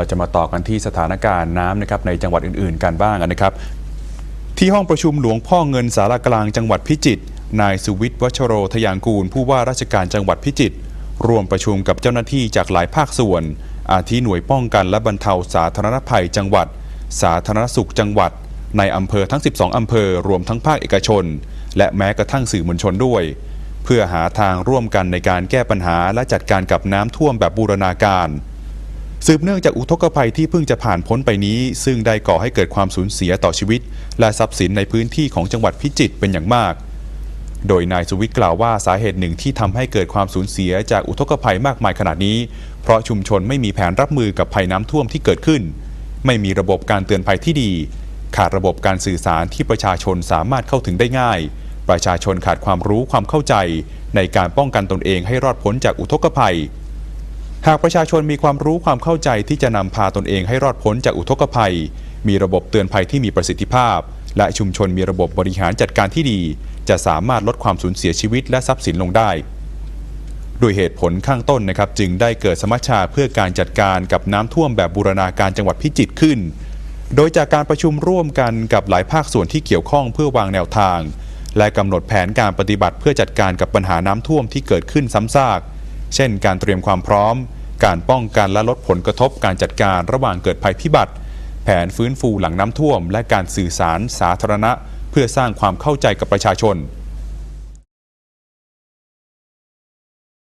เราจะมาต่อกันที่สถานการณ์น้ำนะครับในจังหวัดอื่นๆ กันบ้างนะครับ ที่ห้องประชุมหลวงพ่อเงินสารกลางจังหวัดพิจิตรนายสุวิทย์วัชโรทยางกูล ผู้ว่าราชการจังหวัดพิจิตรร่วมประชุมกับเจ้าหน้าที่จากหลายภาคส่วน อาทิหน่วยป้องกันและบรรเทาสาธารณภัยจังหวัด สาธารณสุขจังหวัด ในอำเภอทั้ง 12 อำเภอรวมทั้งภาคเอกชน และแม้กระทั่งสื่อมวลชนด้วย เพื่อหาทางร่วมกันในการแก้ปัญหาและจัดการกับน้ำท่วมแบบบูรณาการ สืบเนื่องจากอุทกภัยที่เพิ่งจะผ่านพ้นไปนี้ ซึ่งได้ก่อให้เกิดความสูญเสียต่อชีวิต และทรัพย์สินในพื้นที่ของจังหวัดพิจิตรเป็นอย่างมาก โดยนายสุวิทย์กล่าวว่าสาเหตุหนึ่งที่ทำให้เกิดความสูญเสียจากอุทกภัยมากมายขนาดนี้ เพราะชุมชนไม่มีแผนรับมือกับภัยน้ำท่วมที่เกิดขึ้น ไม่มีระบบการเตือนภัยที่ดี ขาดระบบการสื่อสารที่ประชาชนสามารถเข้าถึงได้ง่าย ประชาชนขาดความรู้ความเข้าใจ ในการป้องกันตนเองให้รอดพ้นจากอุทกภัย หากประชาชนมีความรู้ความเข้าใจที่จะนำพาตนเองให้รอดพ้นจากอุทกภัย มีระบบเตือนภัยที่มีประสิทธิภาพ และชุมชนมีระบบบริหารจัดการที่ดี จะสามารถลดความสูญเสียชีวิตและทรัพย์สินลงได้ด้วยเหตุผลข้างต้นนะครับจึงได้เกิดสมัชชาเพื่อการจัดการกับน้ำท่วมแบบบูรณาการจังหวัดพิจิตรขึ้น โดยจากการประชุมร่วมกันกับหลายภาคส่วนที่เกี่ยวข้องเพื่อวางแนวทาง และกำหนดแผนการปฏิบัติเพื่อจัดการกับปัญหาน้ำท่วมที่เกิดขึ้นซ้ำซาก เช่น การเตรียมความพร้อม การป้องกันและลดผลกระทบการจัดการระหว่างเกิดภัยพิบัติ แผนฟื้นฟูหลังน้ำท่วม และการสื่อสารสาธารณะ เพื่อสร้างความเข้าใจกับประชาชน